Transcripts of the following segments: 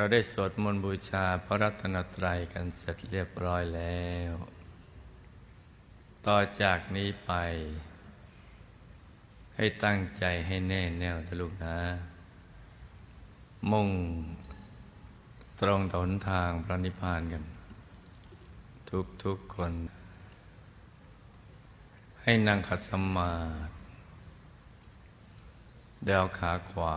เราได้สวดมนต์บูชาพระรัตนตรัยกันเสร็จเรียบร้อยแล้ว ต่อจากนี้ไป ให้ตั้งใจให้แน่แน่วทะลุกนะ มุ่งตรงต่อหนทางพระนิพพานกัน ทุกทุกคน ให้นั่งขัดสมาธิเดวขาขวา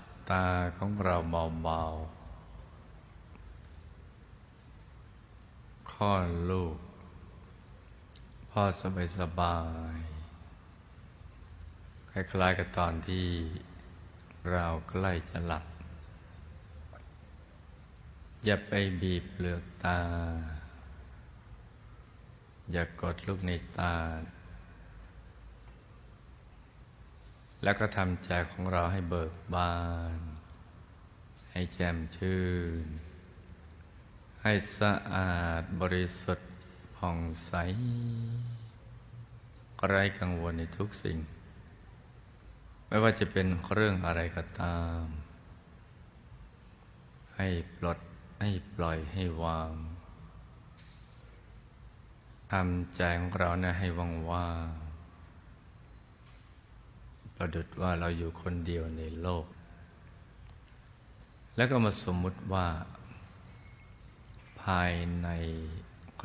ตาของเราเบาๆค่อนลูก พ่อสบายสบายคล้ายๆกับตอนที่เราใกล้จะหลับ อย่าไปบีบเปลือกตา อย่ากดลูกในตา แล้วก็ทำใจของเราให้เบิกบาน ให้แจ่มชื่น ให้สะอาดบริสุทธิ์ผ่องใสไร้กังวลในทุกสิ่ง ไม่ว่าจะเป็นเรื่องอะไรก็ตาม ให้ปลดให้ปล่อยให้วางทำใจของเราเนี่ยให้ว่างๆประดุดว่าเราอยู่คนเดียวในโลก แล้วก็มาสมมุติว่า ภายใน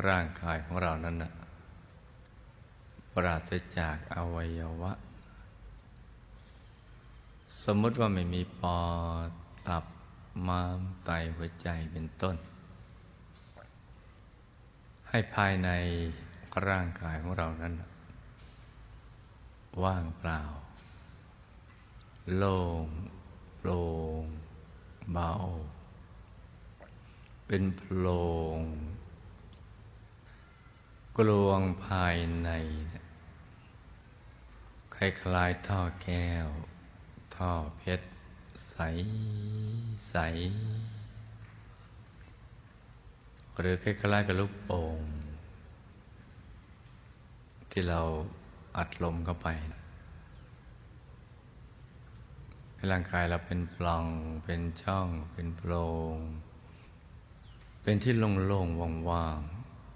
ร่างกายของเรานั้นนะปราศจากอวัยวะ สมมุติว่าไม่มีปอดตับม้ามไตหัวใจเป็นต้น ให้ภายในร่างกายของเรานั้น ว่างเปล่า โล่งโปร่ง เบา เป็นโพรงกลวงภายใน คล้ายๆท่อแก้ว ท่อเพชร ใสใส หรือคล้ายๆกับลูกโป่งที่เราอัดลมเข้าไปให้ ร่างกายเราเป็นปล่อง เป็นช่อง เป็นโปร่ง เป็นที่โล่งๆว่าง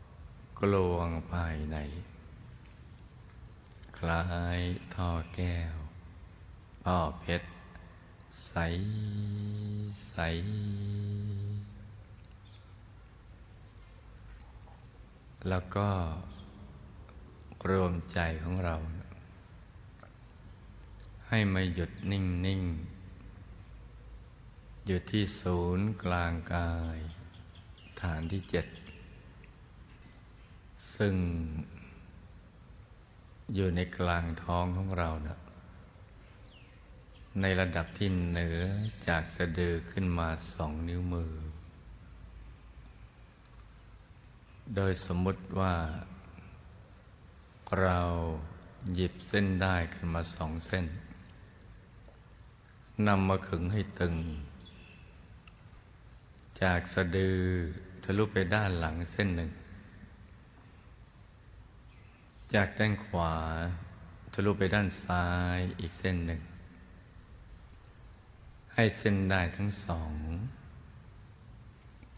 ๆกลวงภายใน คล้ายท่อแก้วท่อเพชร ใสใสแล้วก็รวมใจของเรา ให้มาหยุดนิ่งนิ่งหยุดที่ศูนย์กลางกาย ฐานที่เจ็ด ซึ่ง อยู่ในกลางท้องของเรานะในระดับที่เหนือจากสะดือขึ้นมาสองนิ้วมือ โดยสมมุติว่า เราหยิบเส้นได้ขึ้นมาสองเส้น นำมาขึงให้ตึง จากสะดือทะลุไปด้านหลังเส้นหนึ่ง จากด้านขวาทะลุไปด้านซ้ายอีกเส้นหนึ่ง ให้เส้นได้ทั้งสอง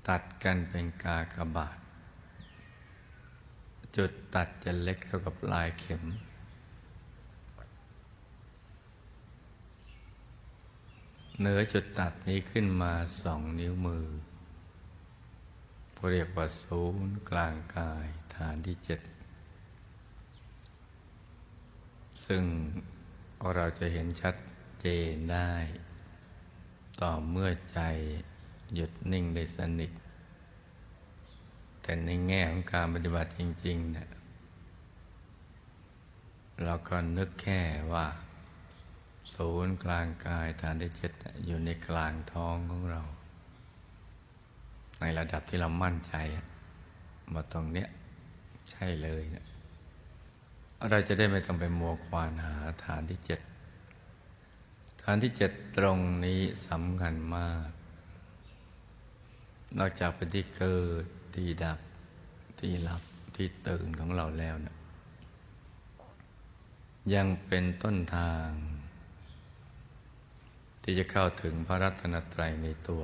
ตัดกันเป็นกากบาทจุดตัดจะเล็กเท่ากับลายเข็ม เหนือจุดตัดนี้ขึ้นมาสองนิ้วมือเรียกว่าศูนย์กลางกายฐานที่เจ็ดซึ่งเราจะเห็นชัดเจนได้ ต่อเมื่อใจหยุดนิ่งได้สนิท แต่ในแง่ของการปฏิบัติจริงๆเนี่ยเราก็นึกแค่ว่า ศูนย์กลางกายฐานที่เจ็ดอยู่ในกลางท้องของเรา ในระดับที่เรามั่นใจมาตรงเนี้ยใช่เลยนะเราจะได้ไม่ต้องไปมัวควานหาฐานที่เจ็ดฐานที่เจ็ดตรงนี้สำคัญมาก นอกจากเป็นที่เกิดที่ดับที่หลับที่ตื่นของเราแล้วนะยังเป็นต้นทาง ที่จะเข้าถึงพระรัตนตรัยในตัว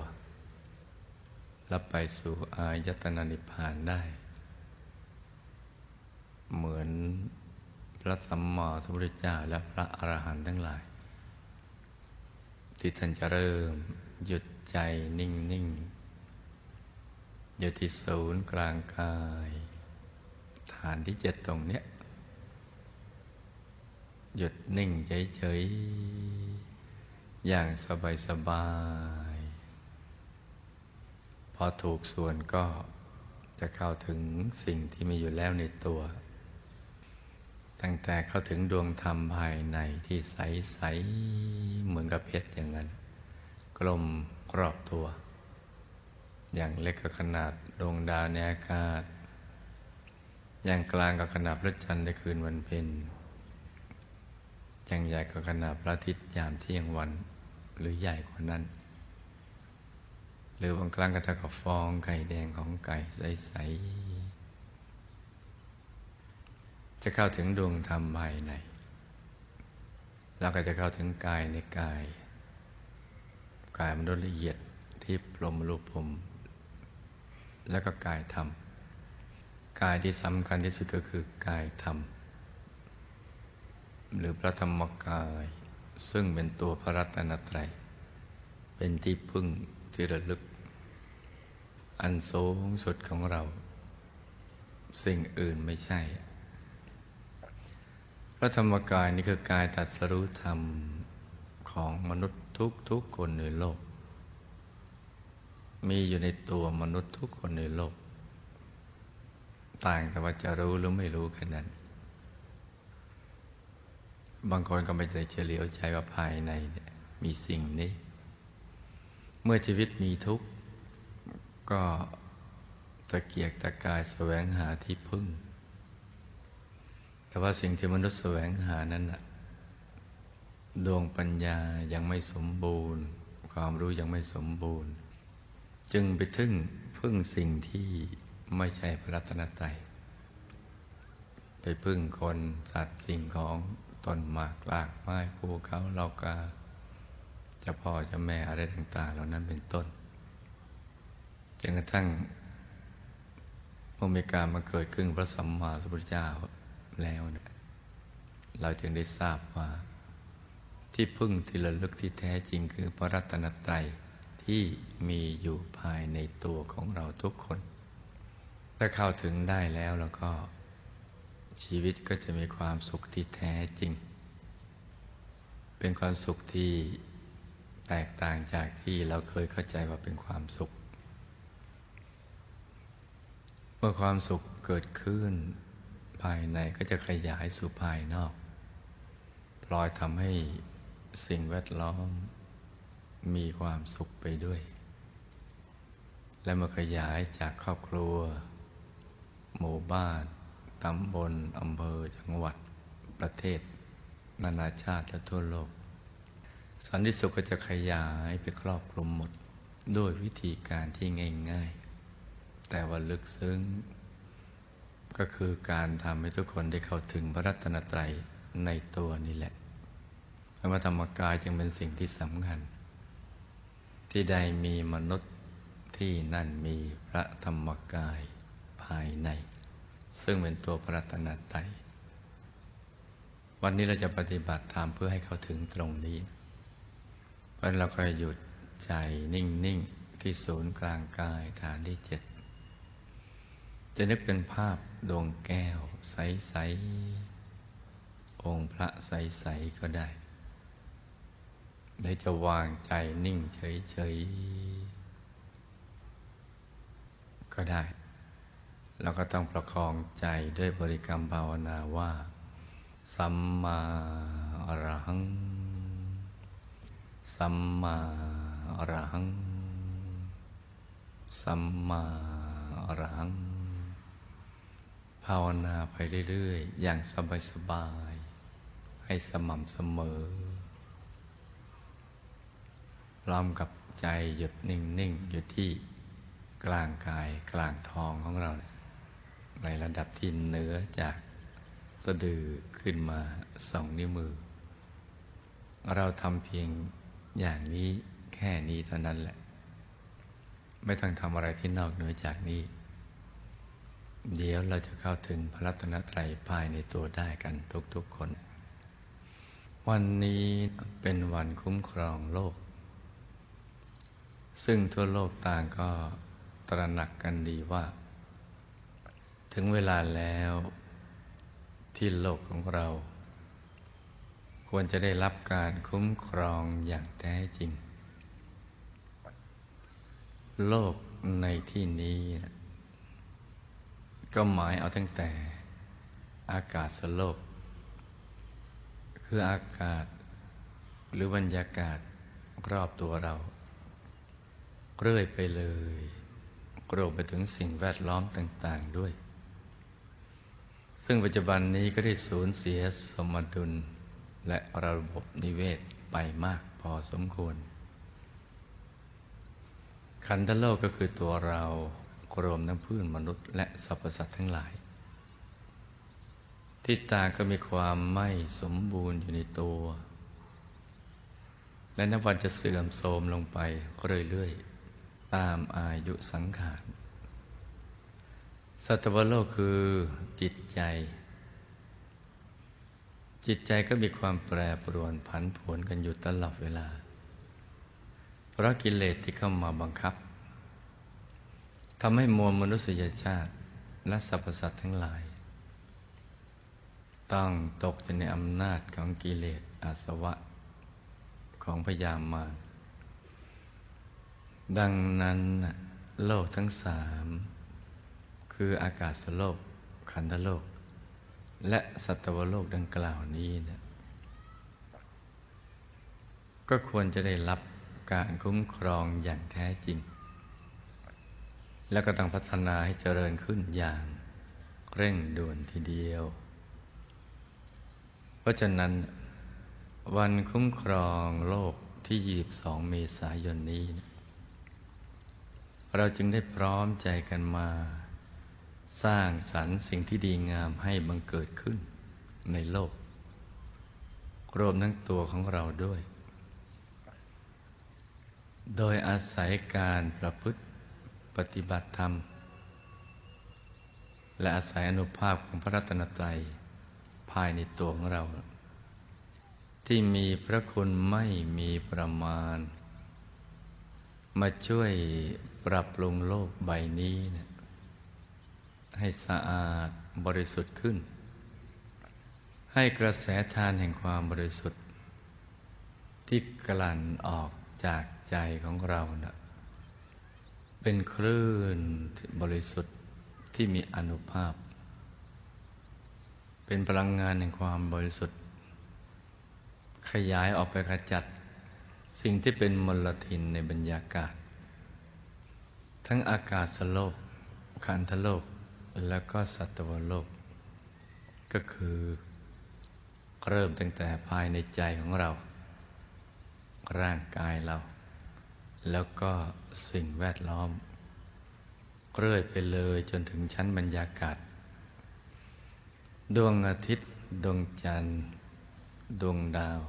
และไปสู่อายตนะนิพพานได้ เหมือนพระสัมมาสัมพุทธเจ้าและพระอรหันต์ทั้งหลาย ที่ท่านจะเริ่มหยุดใจนิ่งๆอยู่ที่ศูนย์กลางกาย ฐานที่เจ็ดตรงเนี้ย หยุดนิ่งเฉยๆ อย่างสบายๆพอถูกส่วนก็จะเข้าถึงสิ่งที่มีอยู่แล้วในตัว ตั้งแต่เข้าถึงดวงธรรมภายในที่ใส ๆ เหมือนกับเพชรอย่างนั้น กลมรอบตัว อย่างเล็กก็ขนาดดวงดาวในอากาศ อย่างกลางก็ขนาดพระจันทร์ในคืนวันเพ็ญ ย่างใหญ่ก็ขนาดพระอาทิตย์ยามเที่ยงวัน หรือใหญ่กว่านั้น หรือบางครั้งก็เท่ากับฟองไข่แดงของไก่ใสๆจะเข้าถึงดวงธรรมภายในเราก็จะเข้าถึงกายในกาย กายมนุษย์ละเอียดที่ปลมรูปผมแล้วก็กายธรรม กายที่สำคัญที่สุดก็คือกายธรรม หรือพระธรรมกาย ซึ่งเป็นตัวพระรัตนตรัย เป็นที่พึ่งที่ระลึก อันสูงสุดของเรา สิ่งอื่นไม่ใช่ พระธรรมกายนี่คือกายตัดสรุธรรมของมนุษย์ทุกทุกคนในโลก มีอยู่ในตัวมนุษย์ทุกคนในโลก ต่างแต่ว่าจะรู้หรือไม่รู้แค่นั้น บางคนก็ไม่ได้เฉลียวใจว่าภายในเนี่ยมีสิ่งนี้ เมื่อชีวิตมีทุกข์ ก็ตะเกียกตะกายแสวงหาที่พึ่ง แต่ว่าสิ่งที่มนุษย์แสวงหานั้นนะดวงปัญญายังไม่สมบูรณ์ ความรู้ยังไม่สมบูรณ์ จึงไปถึงพึ่งสิ่งที่ไม่ใช่พระรัตนตรัยไปพึ่งคนสัตว์สิ่งของ ต้นหมากลากไม้ภูเขาเรากาจะพ่อจะแม่อะไรต่าง ๆ เหล่านั้นเป็นต้นจนกระทั่งเมื่อมีการมาเกิดขึ้นพระสัมมาสัมพุทธเจ้าแล้วเนี่ยเราจึงได้ทราบว่า ที่พึ่งที่ระลึกที่แท้จริงคือพระรัตนตรัยที่มีอยู่ภายในตัวของเราทุกคน ถ้าเข้าถึงได้แล้วแล้วก็ ชีวิตก็จะมีความสุขที่แท้จริง เป็นความสุขที่แตกต่างจากที่เราเคยเข้าใจว่าเป็นความสุข เมื่อความสุขเกิดขึ้น ภายในก็จะขยายสู่ภายนอก พลอยทำให้สิ่งแวดล้อม มีความสุขไปด้วย และเมื่อขยายจากครอบครัว หมู่บ้าน ตำบลอำเภอจังหวัดประเทศ นานาชาติและทั่วโลก สันติสุขก็จะขยายไปครอบคลุมหมดด้วยวิธีการที่ง่ายๆ แต่ว่าลึกซึ้ง ก็คือการทำให้ทุกคนได้เข้าถึงพระรัตนตรัยในตัวนี่แหละพระธรรมกายจึงเป็นสิ่งที่สำคัญ ที่ได้มีมนุษย์ที่นั่นมีพระธรรมกายภายใน ซึ่งเป็นตัวพระรัตนตรัยวันนี้เราจะปฏิบัติธรรมเพื่อให้เขาถึงตรงนี้เพราะเราก็หยุดใจนิ่ง ๆ ที่ศูนย์กลางกายฐานที่เจ็ดจะนึกเป็นภาพดวงแก้ว ใส ๆ องค์พระใส ๆ ก็ได้ได้จะวางใจนิ่งเฉย ๆ ก็ได้ เราก็ต้องประคองใจด้วยบริกรรมภาวนาว่า สัมมาอรหัง สัมมาอรหัง สัมมาอรหัง ภาวนาไปเรื่อยๆ อย่างสบายๆ ให้สม่ำเสมอพร้อมกับใจหยุดนิ่ง ๆ อยู่ที่กลางกายกลางท้องของเรา ในระดับที่เหนือจากสะดือขึ้นมาสองนิ้วมือ เราทำเพียงอย่างนี้แค่นี้เท่านั้นแหละ ไม่ต้องทำอะไรที่นอกเหนือจากนี้ เดี๋ยวเราจะเข้าถึงพระรัตนตรัยภายในตัวได้กันทุกๆคน วันนี้เป็นวันคุ้มครองโลก ซึ่งทั่วโลกต่างก็ตระหนักกันดีว่า ถึงเวลาแล้วที่โลกของเรา ควรจะได้รับการคุ้มครองอย่างแท้จริง โลกในที่นี้ ก็หมายเอาตั้งแต่อากาศสโลก คืออากาศหรือบรรยากาศรอบตัวเรา เรื่อยไปเลย รวมไปถึงสิ่งแวดล้อมต่าง ๆ ด้วย ซึ่งปัจจุบันนี้ก็ได้สูญเสียสมดุล และระบบนิเวศไปมากพอสมควร ขันธโลกก็คือตัวเรารวมทั้งพืชมนุษย์และสรรพสัตว์ทั้งหลาย ที่ตาก็มีความไม่สมบูรณ์อยู่ในตัว และนับวันจะเสื่อมโทรมลงไปเรื่อยๆตามอายุสังขาร สัตวโลกคือจิตใจ จิตใจก็มีความแปรปรวนผันผวนกันอยู่ตลอดเวลา เพราะกิเลสที่เข้ามาบังคับทำให้มวลมนุษยชาติและสรรพสัตว์ทั้งหลาย ต้องตกอยู่ในอำนาจของกิเลสอาสวะของพยามารดังนั้นโลกทั้งสาม คืออากาศโลก ขันธโลก และสัตวโลกดังกล่าวนี้เนี่ยก็ควรจะได้รับการคุ้มครองอย่างแท้จริง แล้วก็ต้องพัฒนาให้เจริญขึ้นอย่างเร่งด่วนทีเดียว เพราะฉะนั้น วันคุ้มครองโลกที่22เมษายนนี้ เราจึงได้พร้อมใจกันมา สร้างสรรค์สิ่งที่ดีงามให้บังเกิดขึ้นในโลก รวมทั้งตัวของเราด้วย โดยอาศัยการประพฤติปฏิบัติธรรม และอาศัยอนุภาพของพระรัตนตรัยภายในตัวของเรา ที่มีพระคุณไม่มีประมาณ มาช่วยปรับปรุงโลกใบนี้นะ ให้สะอาดบริสุทธิ์ขึ้น ให้กระแสทานแห่งความบริสุทธิ์ ที่กลั่นออกจากใจของเรานะเป็นคลื่นบริสุทธิ์ที่มีอนุภาพ เป็นพลังงานแห่งความบริสุทธิ์ ขยายออกไปขจัด สิ่งที่เป็นมลทินในบรรยากาศ ทั้งอากาศสโลกคันธโลก แล้วก็สัตวโลก ก็คือเริ่มตั้งแต่ภายในใจของเรา ร่างกายเรา แล้วก็สิ่งแวดล้อม เรื่อยไปเลยจนถึงชั้นบรรยากาศ ดวงอาทิตย์ ดวงจันทร์ ดวงดาว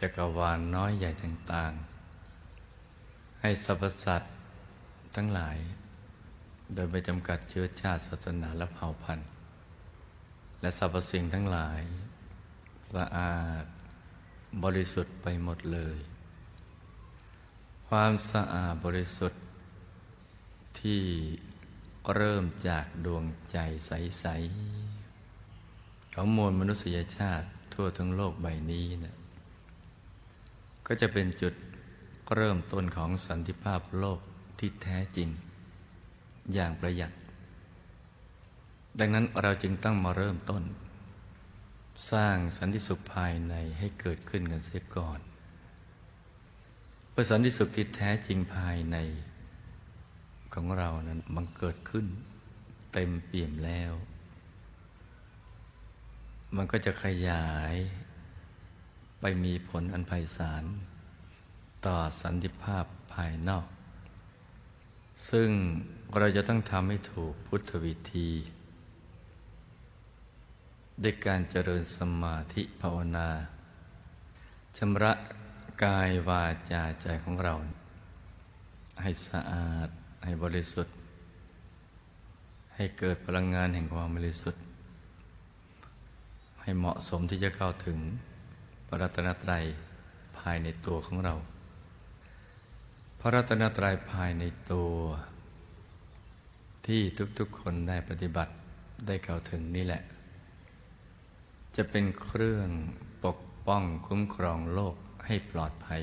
จักรวาลน้อยใหญ่ต่าง ๆ ให้สรรพสัตว์ทั้งหลาย โดยไปจำกัดเชื้อชาติศาสนาและเผ่าพันธุ์ และสรรพสิ่งทั้งหลาย สะอาดบริสุทธิ์ไปหมดเลย ความสะอาดบริสุทธิ์ ที่เริ่มจากดวงใจใส ๆ ของมวลมนุษยชาติทั่วทั้งโลกใบนี้นะก็จะเป็นจุดเริ่มต้นของสันติภาพโลกที่แท้จริง อย่างประหยัด ดังนั้นเราจึงต้องมาเริ่มต้น สร้างสันติสุขภายในให้เกิดขึ้นกันเสียก่อนเพื่อสันติสุขที่แท้จริงภายในของเรานั้นบังเกิดขึ้น เต็มเปี่ยมแล้ว มันก็จะขยาย ไปมีผลอันไพศาลต่อสันติภาพภายนอก ซึ่งเราจะต้องทำให้ถูกพุทธวิธี ด้วยการเจริญสมาธิภาวนาชำระกายวาจาใจของเรา ให้สะอาดให้บริสุทธิ์ ให้เกิดพลังงานแห่งความบริสุทธิ์ ให้เหมาะสมที่จะเข้าถึงพระรัตนตรัยภายในตัวของเรา พระรัตนตรัยภายในตัว ที่ทุกๆคนได้ปฏิบัติได้เข้าถึงนี่แหละ จะเป็นเครื่องปกป้องคุ้มครองโลกให้ปลอดภัย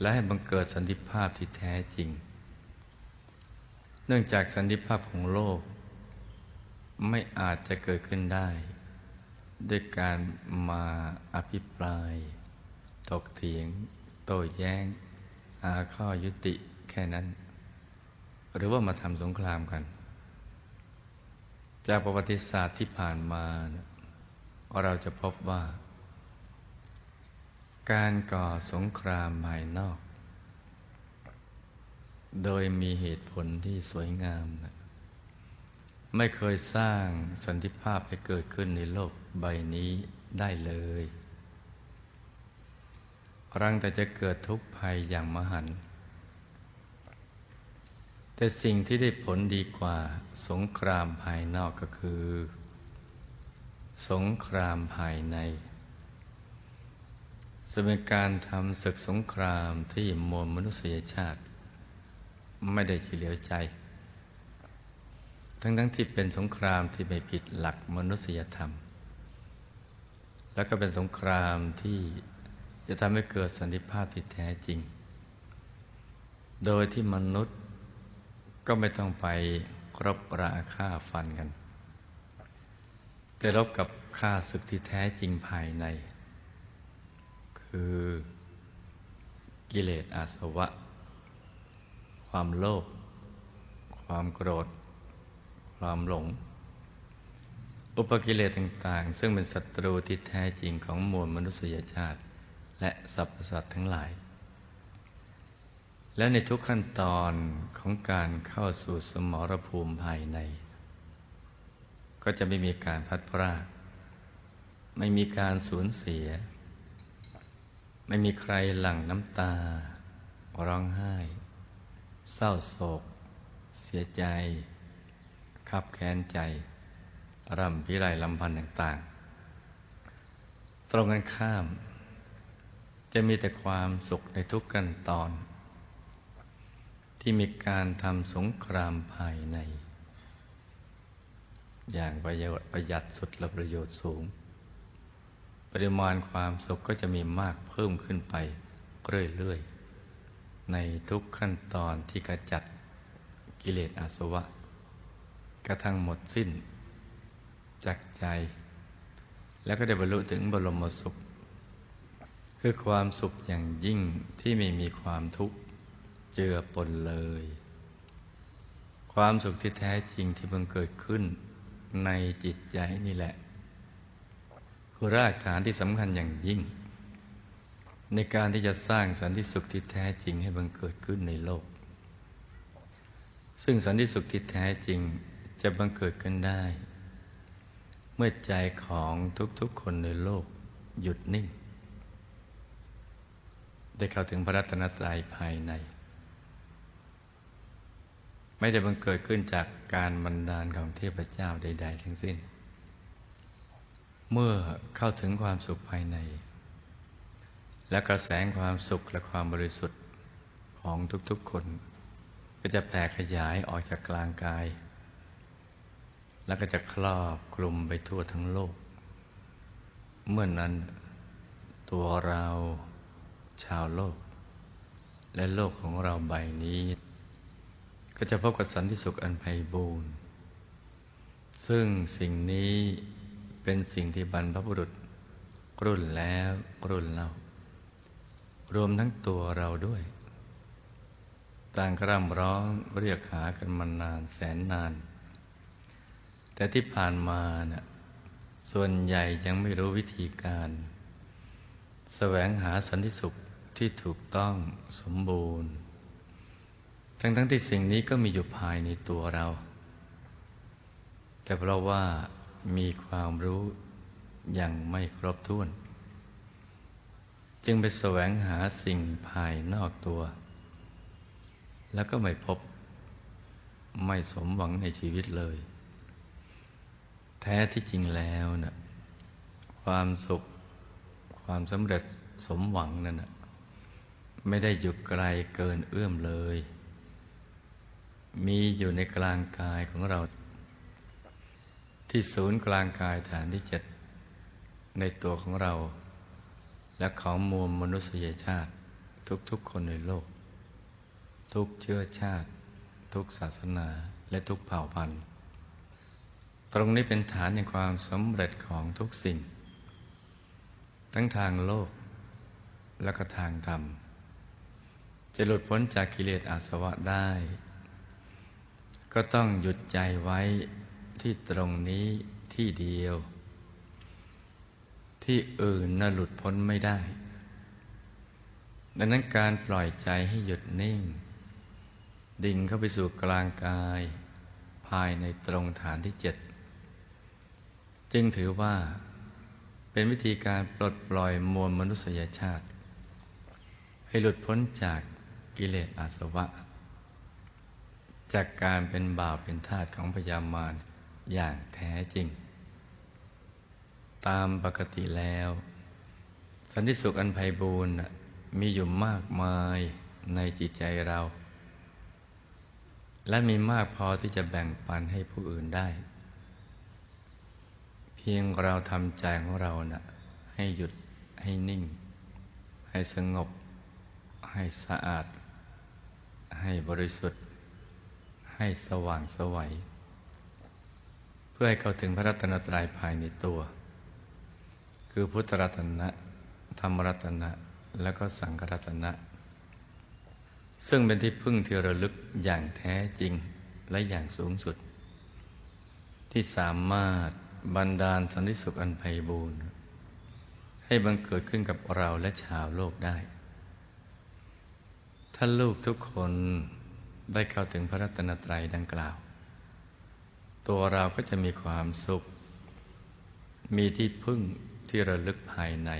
และให้บังเกิดสันติภาพที่แท้จริง เนื่องจากสันติภาพของโลก ไม่อาจจะเกิดขึ้นได้ด้วยการมาอภิปราย ตกเถียง โต้แย้งหาข้อยุติแค่นั้น หรือว่ามาทำสงครามกัน จากประวัติศาสตร์ที่ผ่านมาเราจะพบว่า การก่อสงครามภายนอก โดยมีเหตุผลที่สวยงามนะไม่เคยสร้างสันติภาพให้เกิดขึ้นในโลกใบนี้ได้เลย รังแต่จะเกิดทุกข์ภัยอย่างมหันต์แต่สิ่งที่ได้ผลดีกว่าสงครามภายนอกก็คือ สงครามภายในจะเป็นการทำศึกสงครามที่มวลมนุษยชาติ ไม่ได้เฉลียวใจ ทั้งทั้งที่เป็นสงครามที่ไม่ผิดหลักมนุษยธรรม แล้วก็เป็นสงครามที่ จะทำให้เกิดสันติภาพที่แท้จริง โดยที่มนุษย์ก็ไม่ต้องไปรบราฆ่าฟันกัน แต่รบกับฆ่าศึกที่แท้จริงภายใน คือกิเลสอาสวะ ความโลภความโกรธ ความหลง อุปกิเลสต่าง ๆ ซึ่งเป็นศัตรูที่แท้จริงของมวลมนุษยชาติ และสรรพสัตว์ทั้งหลาย และในทุกขั้นตอนของการเข้าสู่สมรภูมิภายใน ก็จะไม่มีการพัดพรากไม่มีการสูญเสีย ไม่มีใครหลั่งน้ำตา ร้องไห้ เศร้าโศก เสียใจ ขับแค้นใจ ร่ำพิไรลำพันธ์ต่าง ๆ ตรงกันข้าม จะมีแต่ความสุขในทุกขั้นตอน ที่มีการทำสงครามภายใน อย่างประโยชน์ประหยัดสุดและประโยชน์สูง ปริมาณความสุขก็จะมีมากเพิ่มขึ้นไปเรื่อยๆ ในทุกขั้นตอนที่กระจัดกิเลสอาสวะ กระทั่งหมดสิ้นจากใจ แล้วก็ได้บรรลุถึงบรมสุข คือความสุขอย่างยิ่งที่ไม่มีความทุกข์เจือปนเลย ความสุขที่แท้จริงที่เพิ่งเกิดขึ้นในจิตใจนี่แหละ คือรากฐานที่สำคัญอย่างยิ่ง ในการที่จะสร้างสันติสุขที่แท้จริงให้บังเกิดขึ้นในโลก ซึ่งสันติสุขที่แท้จริงจะบังเกิดขึ้นได้ เมื่อใจของทุกๆคนในโลกหยุดนิ่ง ได้เข้าถึงพระรัตนตรัยภายใน ไม่ได้บังเกิดขึ้นจากการบันดาลของเทพเจ้าใด ๆ ทั้งสิ้น เมื่อเข้าถึงความสุขภายใน และกระแสงความสุขและความบริสุทธิ์ของทุกๆคน ก็จะแผ่ขยายออกจากกลางกาย แล้วก็จะครอบคลุมไปทั่วทั้งโลก เมื่อนนั้นตัวเรา ชาวโลก และโลกของเราใบนี้ ก็จะพบกับสันติสุขอันไพบูรณ์ซึ่งสิ่งนี้เป็นสิ่งที่บรรพบุรุษ รุ่นแล้วรุ่นเล่ารวมทั้งตัวเราด้วย ต่างกร่ำร้องเรียกหากันมานานแสนนาน แต่ที่ผ่านมานะ่ะส่วนใหญ่ยังไม่รู้วิธีการ แสวงหาสันติสุข ที่ถูกต้องสมบูรณ์ ทั้งทั้งที่สิ่งนี้ก็มีอยู่ภายในตัวเรา แต่เพราะว่ามีความรู้ยังไม่ครบถ้วน จึงไปแสวงหาสิ่งภายนอกตัว แล้วก็ไม่พบไม่สมหวังในชีวิตเลย แท้ที่จริงแล้วนะ่ะความสุขความสำเร็จสมหวังนั่นนะ ไม่ได้อยู่ไกลเกินเอื้อมเลย มีอยู่ในกลางกายของเรา ที่ศูนย์กลางกายฐานที่เจ็ดในตัวของเรา และของมวลมนุษยชาติ ทุกๆคนในโลก ทุกเชื้อชาติ ทุกศาสนาและทุกเผ่าพันธุ์ ตรงนี้เป็นฐานในความสำเร็จของทุกสิ่ง ทั้งทางโลกและก็ทางธรรม จะหลุดพ้นจากกิเลสอาสวะได้ ก็ต้องหยุดใจไว้ที่ตรงนี้ที่เดียว ที่อื่นน่ะหลุดพ้นไม่ได้ ดังนั้นการปล่อยใจให้หยุดนิ่ง ดิ่งเข้าไปสู่กลางกาย ภายในตรงฐานที่เจ็ดจึงถือว่าเป็นวิธีการปลดปล่อยมวลมนุษยชาติ ให้หลุดพ้นจาก กิเลสอาสวะ จากการเป็นบาวเป็นทาสของพยามารอย่างแท้จริง ตามปกติแล้ว สันติสุขอันไพบูรณ์มีอยู่มากมายในจิตใจเรา และมีมากพอที่จะแบ่งปันให้ผู้อื่นได้ เพียงเราทำใจของเรานะ่ะให้หยุดให้นิ่ง ให้สงบให้สะอาด ให้บริสุทธิ์ ให้สว่างสวัย เพื่อให้เข้าถึงพระรัตนตรัยภายในตัว คือพุทธรัตนะ ธรรมรัตนะ และก็สังฆรัตนะ ซึ่งเป็นที่พึ่งที่ระลึกอย่างแท้จริงและอย่างสูงสุด ที่สามารถบันดาลสันติสุขอันไพบูรณ์ให้บังเกิดขึ้นกับเราและชาวโลกได้ ท่าลูกทุกคนได้เข้าถึงพระรัตนตรัยดังกล่าว ตัวเราก็จะมีความสุข มีที่พึ่งที่ระลึกภายใน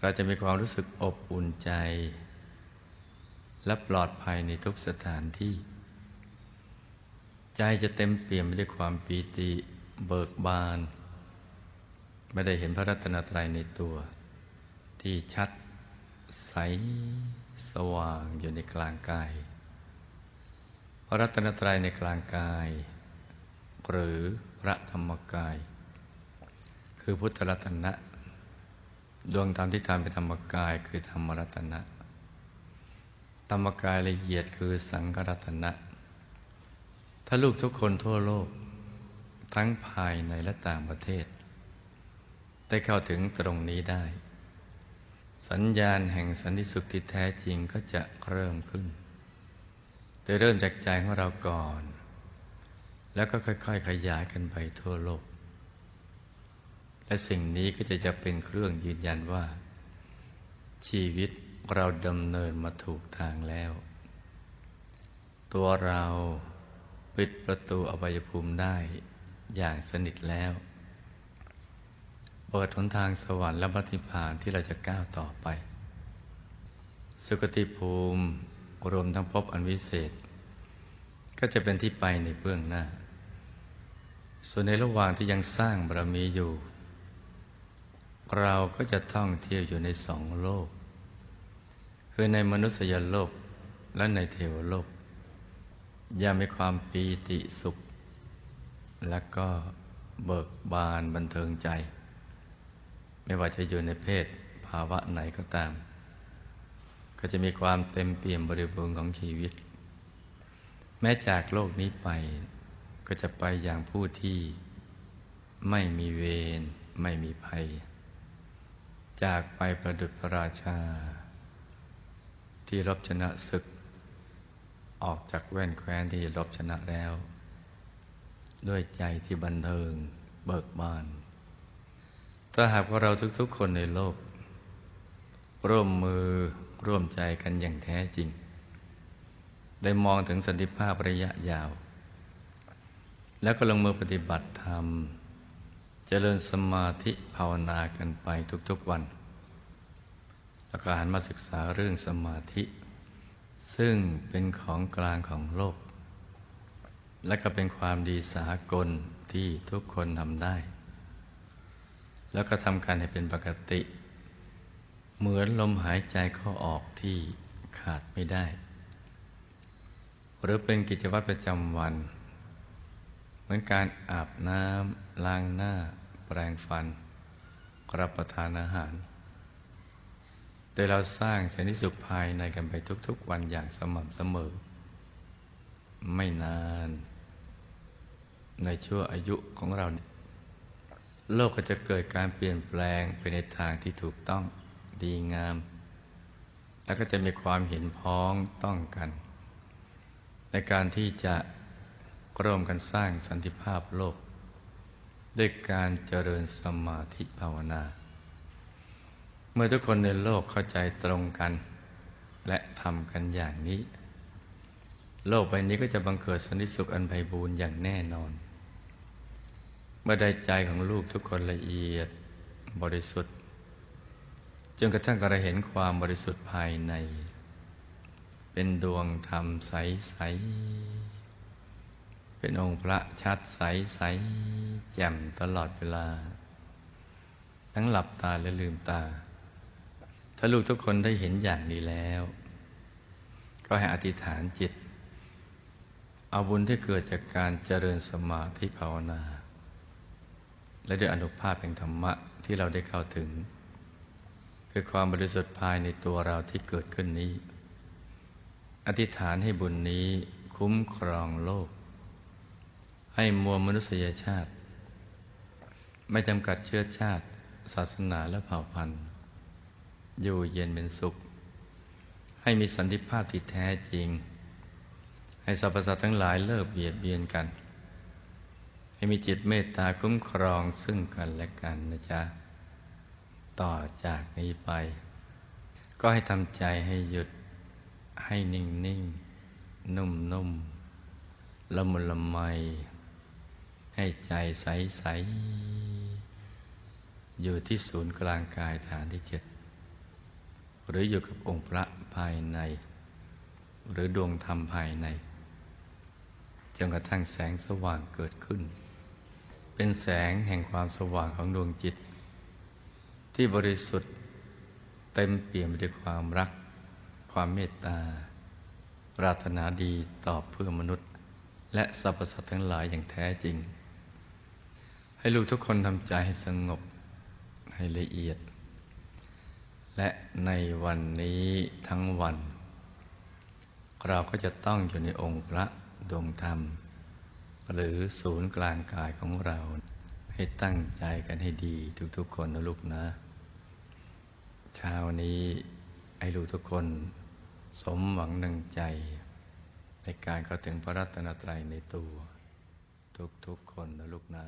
เราจะมีความรู้สึกอบอุ่นใจ และปลอดภัยในทุกสถานที่ ใจจะเต็มเปี่ยมไปด้วยความปีติเบิกบาน ไม่ได้เห็นพระรัตนตรัยในตัว ที่ชัดใส สว่างอยู่ในกลางกาย พระรัตนตรัยในกลางกาย หรือพระธรรมกาย คือพุทธรัตนะ ดวงธรรมที่ทำเป็นธรรมกายคือธรรมรัตนะ ธรรมกายละเอียดคือสังฆรัตนะ ถ้าลูกทุกคนทั่วโลก ทั้งภายในและต่างประเทศ ได้เข้าถึงตรงนี้ได้ สัญญาณแห่งสันติสุขที่แท้จริงก็จะเริ่มขึ้น โดยเริ่มจากใจของเราก่อน แล้วก็ค่อยๆ ขยายกันไปทั่วโลก และสิ่งนี้ก็จะจะเป็นเครื่องยืนยันว่า ชีวิตเราดำเนินมาถูกทางแล้ว ตัวเราปิดประตูอบายภูมิได้อย่างสนิทแล้ว เปิดหนทางสวรรค์และบัติพานที่เราจะก้าวต่อไป สุคติภูมิรวมทั้งพบอันวิเศษ ก็จะเป็นที่ไปในเบื้องหน้า ส่วนในระหว่างที่ยังสร้างบารมีอยู่ เราก็จะท่องเที่ยวอยู่ในสองโลก คือในมนุษยโลกและในเทวโลกย่ามีความปีติสุข และก็เบิกบานบันเทิงใจ ไม่ว่าจะอยู่ในเพศภาวะไหนก็ตาม ก็จะมีความเต็มเปี่ยมบริบูรณ์ของชีวิต แม้จากโลกนี้ไป ก็จะไปอย่างผู้ที่ไม่มีเวรไม่มีภัย จากไปประดุจพระราชา ที่รบชนะศึก ออกจากแว่นแคว้นที่รบชนะแล้ว ด้วยใจที่บันเทิงเบิกบาน ถ้าหากว่าเราทุกๆคนในโลก ร่วมมือร่วมใจกันอย่างแท้จริง ได้มองถึงสันติภาพระยะยาว แล้วก็ลงมือปฏิบัติธรรมเจริญสมาธิภาวนากันไปทุกๆวัน แล้วก็หันมาศึกษาเรื่องสมาธิ ซึ่งเป็นของกลางของโลก และก็เป็นความดีสากลที่ทุกคนทำได้ แล้วก็ทำการให้เป็นปกติ เหมือนลมหายใจเข้าออกที่ขาดไม่ได้ หรือเป็นกิจวัตรประจำวัน เหมือนการอาบน้ำล้างหน้า แปรงฟัน รับประทานอาหารแต่เราสร้างสันติสุขภายในกันไปทุกๆวันอย่างสม่ำเสมอ ไม่นาน ในช่วงอายุของเรา โลกก็จะเกิดการเปลี่ยนแปลงไปในทางที่ถูกต้องดีงาม แล้วก็จะมีความเห็นพ้องต้องกัน ในการที่จะร่วมกันสร้างสันติภาพโลก ด้วยการเจริญสมาธิภาวนา เมื่อทุกคนในโลกเข้าใจตรงกัน และทำกันอย่างนี้ โลกใบนี้ก็จะบังเกิดสันติสุขอันไพบูรณ์อย่างแน่นอน เมื่อได้ใจของลูกทุกคนละเอียดบริสุทธิ์จนกระทั่งกระเห็นความบริสุทธิ์ภายใน เป็นดวงธรรมใสใสเป็นองค์พระชัดใสใสแจ่มตลอดเวลา ทั้งหลับตาและลืมตา ถ้าลูกทุกคนได้เห็นอย่างนี้แล้ว ก็ให้อธิษฐานจิต เอาบุญที่เกิดจากการเจริญสมาธิภาวนา และด้วยอนุภาพแห่งธรรมะที่เราได้เข้าถึง คือความบริสุทธิ์ภายในตัวเราที่เกิดขึ้นนี้ อธิษฐานให้บุญนี้คุ้มครองโลก ให้มวลมนุษยชาติ ไม่จำกัดเชื้อชาติ ศาสนาและเผ่าพันธุ์ อยู่เย็นเป็นสุข ให้มีสันติภาพที่แท้จริง ให้สรรพสัตว์ทั้งหลายเลิกเบียดเบียนกัน ให้มีจิตเมตตาคุ้มครองซึ่งกันและกันนะจ๊ะ ต่อจากนี้ไป ก็ให้ทำใจให้หยุดให้นิ่งนิ่งนุ่มนุ่มละมุนละไม ให้ใจใสใสอยู่ที่ศูนย์กลางกายฐานที่เจ็ดหรืออยู่กับองค์พระภายใน หรือดวงธรรมภายในจนกระทั่งแสงสว่างเกิดขึ้น เป็นแสงแห่งความสว่างของดวงจิต ที่บริสุทธิ์เต็มเปี่ยมไปด้วยความรัก ความเมตตา ปรารถนาดีต่อเพื่อมนุษย์ และสรรพสัตว์ทั้งหลายอย่างแท้จริง ให้ลูกทุกคนทำใจให้สงบให้ละเอียด และในวันนี้ทั้งวัน เราก็จะต้องอยู่ในองค์พระดวงธรรม หรือศูนย์กลางกายของเรา ให้ตั้งใจกันให้ดีทุกๆคนนะลูกนะ เช้านี้ไอ้ลูกทุกคน สมหวังหนึ่งใจ ในการเข้าถึงพระรัตนตรัยในตัว ทุกๆคนนะลูกนะ